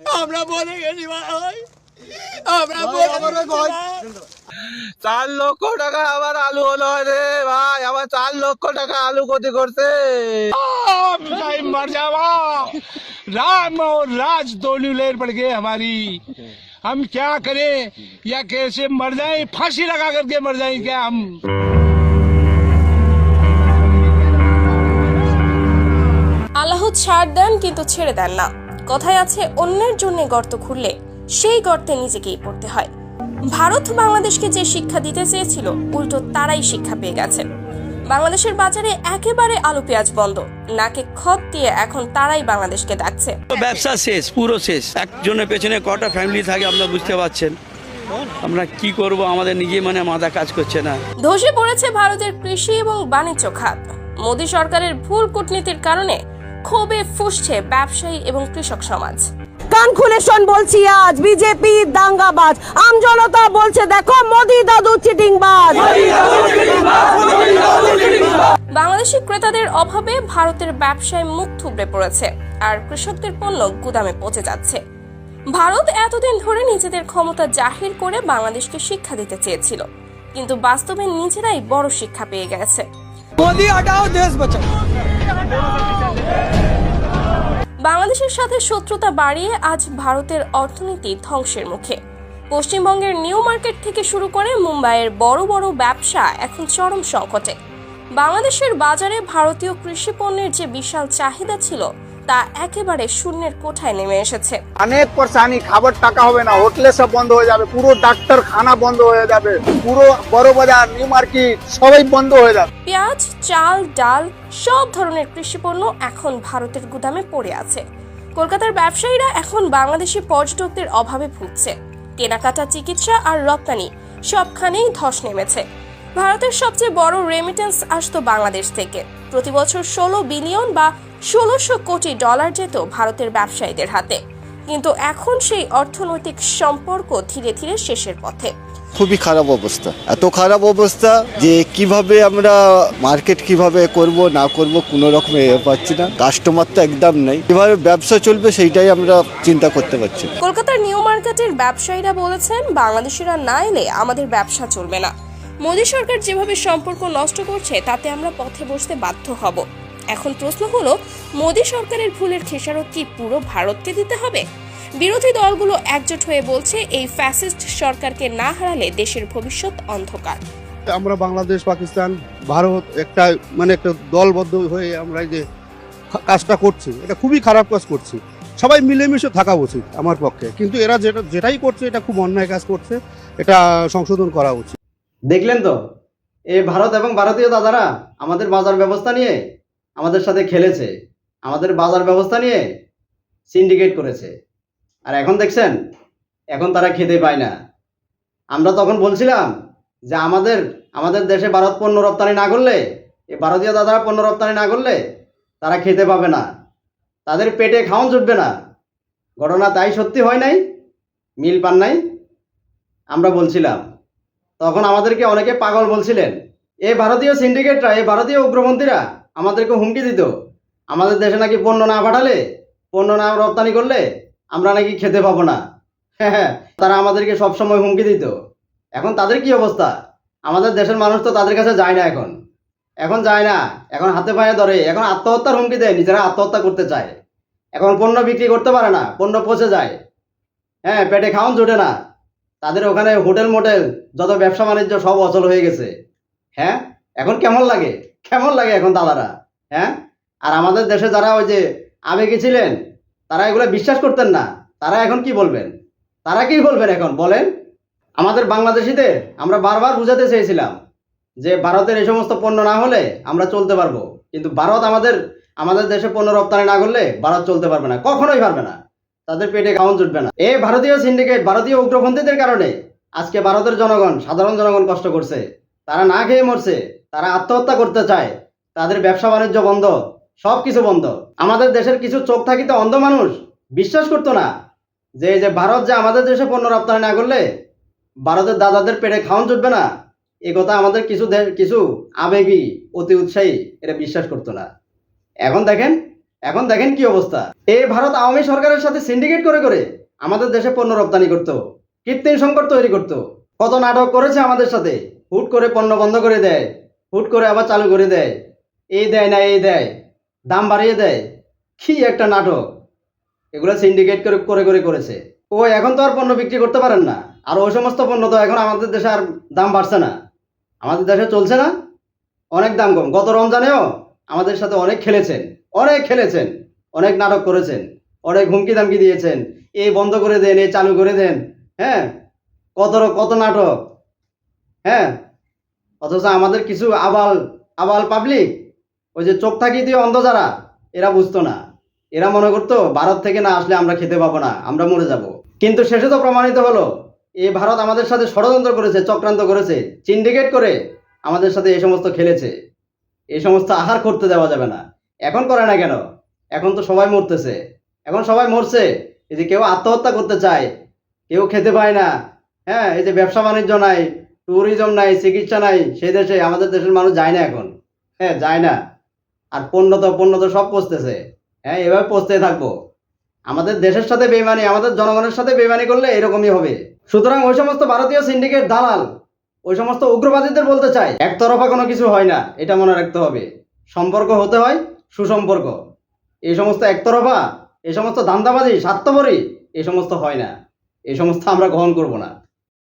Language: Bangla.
আমরা বলে গেছি ভাই আমরা বলে গেছি ভাই। চার লক্ষ টাকা আবার আলু হলো রে ভাই আবার চার লক্ষ টাকা আলু ক্ষতি করছে हम भाई मर जावा राम और राज दोनों लेर पड़ गए हमारी हम क्या करें या कैसे मर जाए फांसी लगा करके मर जाए क्या हम আল্লাহ ছাড় দেন কিন্তু ছেড়ে দেন না কথায় আছে অন্যের জন্য গর্ত খুললে সেই গর্তে নিজেকেই পড়তে হয়। ভারত বাংলাদেশকে যে শিক্ষা দিতে চেয়েছিল উল্টো তারাই শিক্ষা পেয়ে গেছে। বাংলাদেশের বাজারে একেবারে আলু পেঁয়াজ বন্ধ নাকে খত দিয়ে এখন তারাই বাংলাদেশকে ডাকছে। ব্যবসা শেষ পুরো শেষ। একজনের পেছনে কটা ফ্যামিলি থাকে আপনারা বুঝতে পারছেন। আমরা কি করব আমাদের নিজে মানে মাথা কাজ করছে না। ধসে পড়েছে ভারতের কৃষি এবং বাণিজ্য খাত। মোদী সরকারের ভুল কূটনীতির কারণে ক্ষোভে ফুসছে ব্যবসায়ী এবং কৃষক সমাজ। কান খুলে শোন বলছি আজ বিজেপি দাঙ্গাবাজ। আম জনতা বলছে দেখো মোদি দাদু চিটিংবাজ। বাংলাদেশি ক্রেতাদের অভাবে ভারতের ব্যবসায় মুখ থুবড়ে পড়েছে আর কৃষকদের পণ্য গুদামে পচে যাচ্ছে। ভারত এতদিন ধরে নিজেদের ক্ষমতা জাহির করে বাংলাদেশকে শিক্ষা দিতে চেয়েছিল কিন্তু বাস্তবে নিজেরাই বড় শিক্ষা পেয়ে গেছে। মোদি হটাও দেশ বাঁচাও। বাংলাদেশের সাথে শত্রুতা বাড়িয়ে আজ ভারতের অর্থনীতি ধ্বংসের মুখে। পশ্চিমবঙ্গের নিউ মার্কেট থেকে শুরু করে মুম্বাইয়ের বড় বড় ব্যবসা এখন চরম সংকটে। বাংলাদেশের বাজারে ভারতীয় কৃষি পণ্যের যে বিশাল চাহিদা ছিল তা একেবারে শূন্যের কোঠায় নেমে এসেছে। অনেক পরেশানি খাবার টাকা হবে না হোটেলে সব বন্ধ হয়ে যাবে পুরো ডাক্তার খানা বন্ধ হয়ে যাবে পুরো বড় বাজার নিউ মার্কেট সবাই বন্ধ হয়ে যাবে। পেঁয়াজ চাল ডাল সব ধরনের কৃষি পণ্য এখন ভারতের গুদামে পড়ে আছে। কলকাতার ব্যবসায়ীরা এখন বাংলাদেশি পর্যটকদের অভাবে ভুগছে। কেনাকাটা চিকিৎসা আর রপ্তানি সবখানেই ধস নেমেছে। ভারতের সবচেয়ে বড় রেমিটেন্স আসতো বাংলাদেশ থেকে। প্রতি বছর ষোলো বিলিয়ন বা ষোলোশো কোটি ডলার যেত ভারতের ব্যবসায়ীদের হাতে। কিন্তু এখন সেই অর্থনৈতিক সম্পর্ক ধীরে ধীরে শেষের পথে। খুবই খারাপ অবস্থা। এত খারাপ অবস্থা যে কীভাবে আমরা মার্কেট কীভাবে করব না করব কোনো রকম এ পাচ্ছি না। কাস্টমার তো একদম নেই। কীভাবে ব্যবসা চলবে সেইটাই আমরা চিন্তা করতে পারছি কলকাতার নিউ মার্কেটের ব্যবসায়ীরা বলেছেন বাংলাদেশিরা না এলে আমাদের ব্যবসা চলবে না। মোদী সরকার যেভাবে সম্পর্ক নষ্ট করছে তাতে আমরা পথে বসতে বাধ্য হব। এখন প্রশ্ন হলো মোদী সরকারের ভুলের খেসারত কি পুরো ভারতকে দিতে হবে? বিরোধী দলগুলো একজোট হয়ে বলছে এই ফ্যাসিস্ট সরকারকে না হারালে দেশের ভবিষ্যৎ অন্ধকার। আমরা বাংলাদেশ পাকিস্তান ভারত একটা মানে একটা দলবদ্ধ হয়ে আমরা এই যে কাজটা করছি এটা খুবই খারাপ কাজ করছি। সবাই মিলেমিশে থাকা উচিত আমার পক্ষে। কিন্তু এরা যেটা যেটাই করছে এটা খুব অন্যায় কাজ করছে এটা সংশোধন করা উচিত। দেখলেন তো? এই ভারত এবং ভারতীয় দাদারা আমাদের বাজার ব্যবস্থা নিয়ে আমাদের সাথে খেলেছে, আমাদের বাজার ব্যবস্থা নিয়ে সিন্ডিকেট করেছে। আর এখন দেখছেন, এখন তারা খেতে পায় না। আমরা তখন বলছিলাম যে আমাদের আমাদের দেশে ভারত পণ্য রপ্তানি না করলে এই ভারতীয় দাদারা পণ্য রপ্তানি না করলে তারা খেতে পাবে না। তাদের পেটে খাওয়ান জুটবে না। ঘটনা তাই সত্যি হয় নাই, মিল পান নাই, আমরা বলছিলাম। তখন আমাদেরকে অনেকে পাগল বলছিলেন এই ভারতীয় সিন্ডিকেটরা এই ভারতীয় উগ্রপন্থীরা আমাদেরকে হুমকি দিত। আমাদের দেশে নাকি পণ্য না পাঠালে, পণ্য না রপ্তানি করলে আমরা নাকি খেতে পাবো না। হ্যাঁ হ্যাঁ তারা আমাদেরকে সবসময় হুমকি দিত। এখন তাদের কি অবস্থা? আমাদের দেশের মানুষ তো তাদের কাছে যায় না এখন। এখন যায় না, এখন হাতে পায়ে ধরে, এখন আত্মহত্যার হুমকি দেয়, নিজেরা আত্মহত্যা করতে চায়। এখন পণ্য বিক্রি করতে পারে না, পণ্য পচে যায়। হ্যাঁ পেটে খাওয়ান জোটে না। তাদের ওখানে হোটেল মোটেল, যত ব্যবসা বাণিজ্য সব অচল হয়ে গেছে। হ্যাঁ এখন কেমন লাগে? কেমন লাগে এখন দাদারা হ্যাঁ? আর আমাদের দেশে যারা ওই যে আবেগে ছিলেন, তারা এগুলো বিশ্বাস করতেন না। তারা এখন কি বলবেন? তারা কি বলবেন এখন? বলেন। আমাদের বাংলাদেশিদের আমরা বারবার বুঝাতে চেয়েছিলাম যে ভারতের এই সমস্ত পণ্য না হলে আমরা চলতে পারব। কিন্তু ভারত আমাদের আমাদের দেশে পণ্য রপ্তানি না করলে ভারত চলতে পারবে না, কখনোই পারবে না। তাদের পেটে খাওয়ান জুটবে না। এই ভারতীয় সিন্ডিকেট, ভারতীয় উগ্রপন্থীদের কারণে আজকে ভারতের জনগণ, সাধারণ জনগণ কষ্ট করছে। তারা না খেয়ে মরছে। তারা আত্মহত্যা করতে চায়, তাদের ব্যবসা বাণিজ্য বন্ধ সব কিছু বন্ধ। আমাদের দেশের কিছু চোখ থাকিতে অন্ধ মানুষ, বিশ্বাস করতো না। যে যে ভারত যে আমাদের দেশে পণ্য রপ্তানি না করলে, ভারতের দাদাদের পেটে খাওয়ান জুটবে না। এ কথা আমাদের কিছু কিছু আবেগী, অতি উৎসাহী এটা বিশ্বাস করতো না। এখন দেখেন এখন দেখেন কি অবস্থা। এই ভারত আওয়ামী সরকারের সাথে সিন্ডিকেট করে করে আমাদের দেশে পণ্য রপ্তানি করতো, কৃত্রিম সংকট তৈরি করতো। কত নাটক করেছে আমাদের সাথে, হুট করে পণ্য বন্ধ করে দেয়। হুট করে আবার চালু করে দেয়। এই দেয় না, এই দেয়। দাম বাড়িয়ে দেয়। কি একটা নাটক। এগুলো সিন্ডিকেট করে করে করে করেছে। ও এখন তো আর পণ্য বিক্রি করতে পারেন না। আর ওই সমস্ত পণ্য তো এখন আমাদের দেশে আর দাম বাড়ছে না। আমাদের দেশে চলছে না। অনেক দাম কম। গত রমজানেও আমাদের সাথে অনেক খেলেছেন। অনেক খেলেছেন। অনেক নাটক করেছেন। অনেক হুমকি দামকি দিয়েছেন। এই বন্ধ করে দেন, এই চালু করে দেন। হ্যাঁ? কত কত নাটক? হ্যাঁ? অথচ আমাদের কিছু আবাল আবাল পাবলিক ওই যে চোখ থাকি দিয়ে অন্ধ যারা, এরা বুঝতো না। এরা মনে করতো, ভারত থেকে না আসলে আমরা খেতে পাবো না, আমরা মরে যাব। কিন্তু শেষে তো প্রমাণিত হলো এই ভারত আমাদের সাথে ষড়যন্ত্র করেছে, চক্রান্ত করেছে সিন্ডিকেট করে আমাদের সাথে এই সমস্ত খেলেছে। এই সমস্ত আহার করতে দেওয়া যাবে না। এখন করে না কেন? এখন তো সবাই মরতেছে। এখন সবাই মরছে। এই যে কেউ আত্মহত্যা করতে চায়, কেউ খেতে পায় না। হ্যাঁ এই যে ব্যবসা বাণিজ্য নাই ট্যুরিজম নাই, চিকিৎসা নাই, সেই দেশে, আমাদের দেশের মানুষ যায় না এখন। হ্যাঁ যায় না। আর পণ্য তো পণ্য তো সব পচতেছে। হ্যাঁ এভাবে পচতে থাকব। আমাদের দেশের সাথে বেমানি আমাদের জনগণের সাথে বেমানি করলে এরকমই হবে। সুতরাং ওই সমস্ত ভারতীয় সিন্ডিকেট দালাল, ওই সমস্ত উগ্রবাদীদের বলতে চাই, একতরফা কোনো কিছু হয় না, এটা মনে রাখতে হবে। সম্পর্ক হতে হয়, সুসম্পর্ক। এই সমস্ত একতরফা, এই সমস্ত ধান্দাবাজি স্বার্থপরী এই সমস্ত হয় না। এই সমস্ত আমরা গ্রহণ করব না।